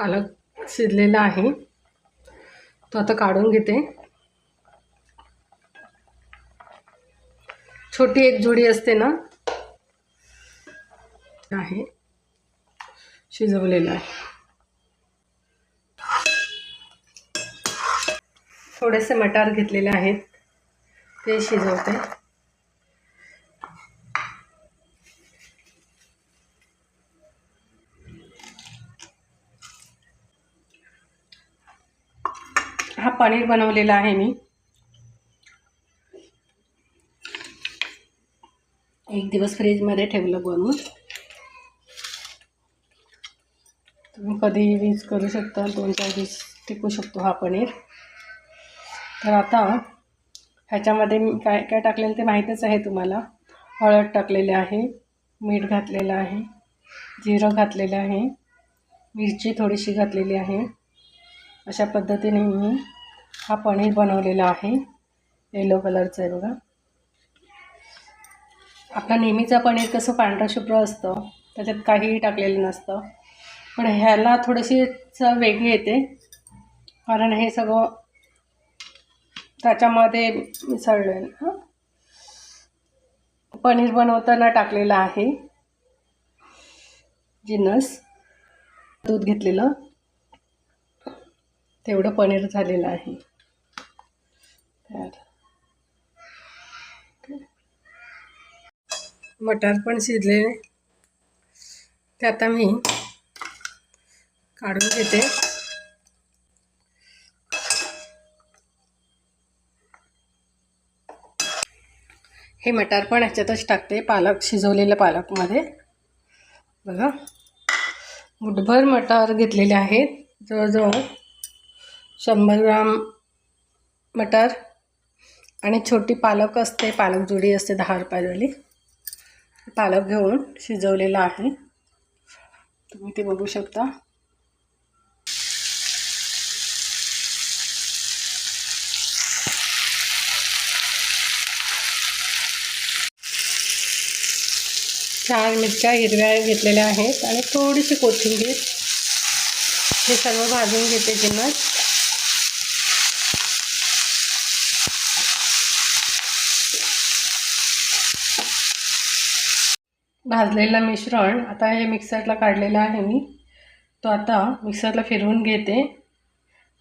पालक शिजलेला आहे. तो आता काढून घेते. छोटी एक जोडी असते ना आहे. शिजवलेला आहे. थोडेसे मटार घेतलेले आहेत. ते शिजवते. हा पनीर बनवलेला आहे मी. एक दिवस फ्रीजमध्ये ठेवलं बनवून. तुम्ही कधीही वीज करू शकता दोन चार दिवस टिकू शकतो हा पनीर. तर आता ह्याच्यामध्ये मी काय काय टाकलेलं ते माहीतच आहे तुम्हाला. हळद टाकलेले आहे मीठ घातलेलं आहे जिरं घातलेलं आहे मिरची थोडीशी घातलेली आहे. अशा पद्धतीने मी हा पनीर बनवलेला आहे. येलो कलरचं आहे बघा. आपला नेहमीचा पनीर कसं पांढरा शुभ्र असतं त्याच्यात काहीही टाकलेलं नसतं. पण ह्याला थोडीशी चव वेगळी येते. कारण हे सगळं त्याच्यामध्ये मिसळलं हां. पनीर बनवताना टाकलेलं आहे. जिन्नस दूध घेतलेलं. तेवढं पनीर झालेलं आहे. तर. मटार पण शिजले ते आता मी काढून घेते. हे मटार पण ह्याच्यातच टाकते पालक शिजवलेलं पालकमध्ये. बघा. मुठभर मटार घेतलेले आहेत जवळजवळ. शंभर ग्राम मटर आणि छोटी पालक असते पालक जुडी असते दहा रुपयावाली. पालक घेऊन शिजवलेला आहे. तुम्ही ते बघू शकता. चार मिरच्या हिरव्या घेतलेल्या आहेत आणि थोडीशी कोथिंबीर. हे सर्व भाजून घेते जिन्नस भाजलेलं मिश्रण आता हे मिक्सरला काढलेलं आहे मी. तो आता मिक्सरला फिरवून घेते.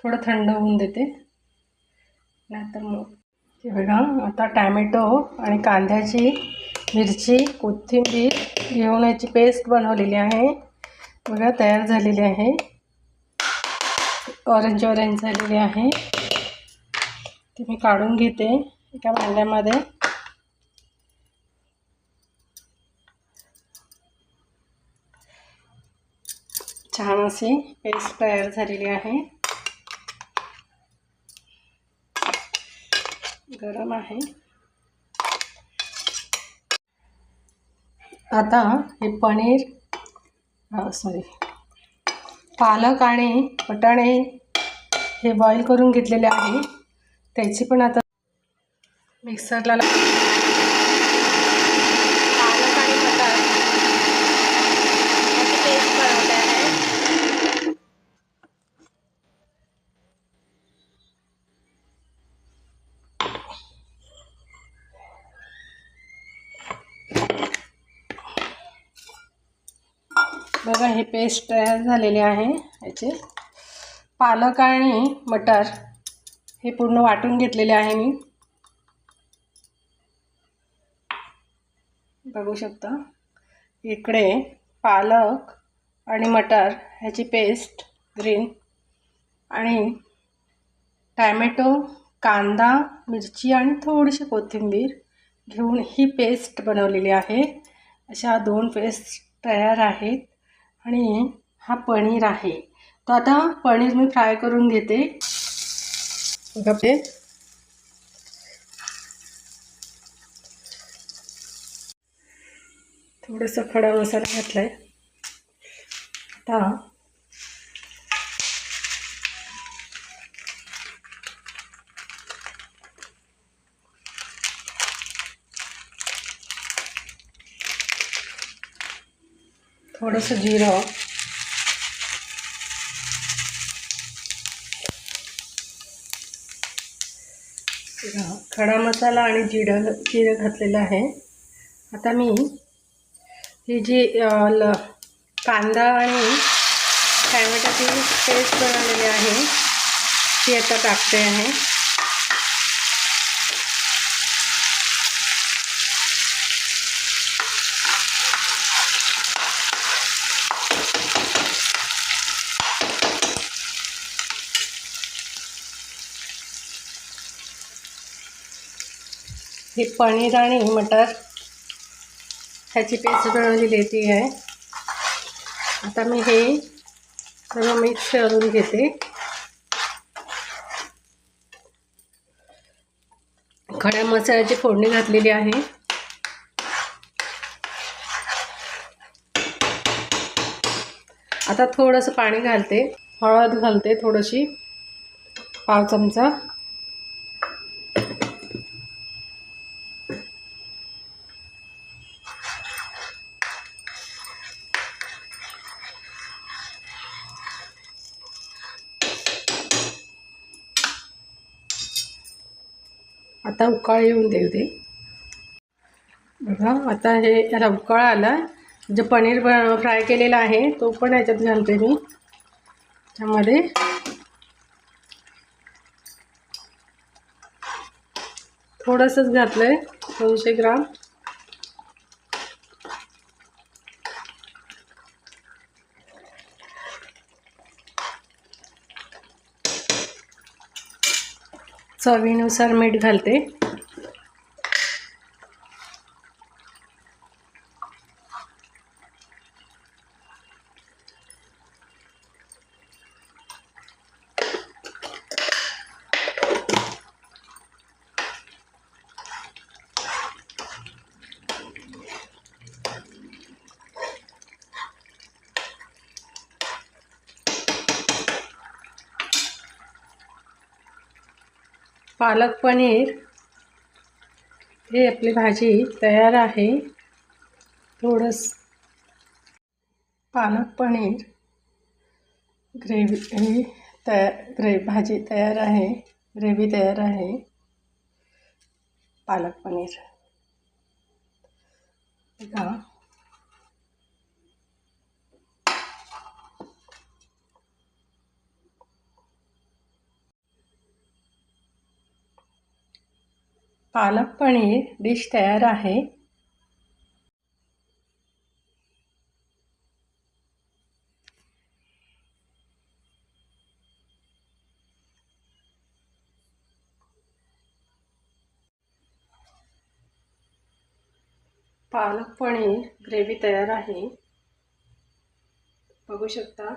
थोडं थंड होऊन देते. नाहीतर मग हे बघा आता टॅमॅटो आणि कांद्याची मिरची कोथिंबीर घेऊन याची पेस्ट बनवलेली आहे. बघा तयार झालेली आहे. ऑरेंज ऑरेंज झालेली आहे. ती मी काढून घेते. एका भांड्यामध्ये. छान अशी पेस्ट तयार झालेली आहे. गरम आहे. आता हे पनीर सॉरी पालक आणि वटाणे हे बॉईल करून घेतलेले आहे. त्याची पण आता मिक्सरला ला- पालक आणि मटार याची पेस्ट बनवते आहे बघा हे पेस्ट तयार झालेले आहे याचे. पालक आणि मटार हे पूर्ण वाटून घेतलेले आहे मी. बघू शकता. इकडे पालक आणि मटार ह्याची पेस्ट ग्रीन आणि टॅमॅटो कांदा मिरची आणि थोडीशी कोथिंबीर घेऊन ही पेस्ट बनवलेली आहे. अशा दोन पेस्ट तयार आहेत आणि हा पनीर आहे. तर आता पनीर मी फ्राय करून घेते. थोडंसं खडा मसाला घातला आहे आता थोडंसं जिरं. खडा मसाला आणि जिरं जिरं घातलेलं आहे. आता मी ही जी ल कांदा आणि टॅमॅटोची पेस्ट बनवलेली आहे ती आता टाकते आहे. हे पनीर आणि मटर ह्याची पेस्ट बनवलेली ती आहे. आता मी हे सर्व मिक्स करून घेते. खड्या मसाल्याची फोडणी घातलेली आहे. आता थोडंसं पाणी घालते. हळद घालते थोडीशी. पाव चमचा. आता उकाळ येऊन देऊ दे. बघा आता हे याला उकाळ आला. जे पनीर ब फ्राय केलेला आहे तो पण याच्यात घालते मी. त्यामध्ये थोडंसंच घातलं आहे दोनशे ग्राम. चवीनुसार मीठ घालते. पालक पनीर. हे आपली भाजी तयार आहे. थोडंस पालक पनीर. ग्रेव्ही तया ग्रे भाजी तयार आहे. ग्रेव्ही तयार आहे. पालक पनीर. बघा. पालक पनीर डिश तयार आहे. पालक पनीर ग्रेव्ही तयार आहे. बघू शकता.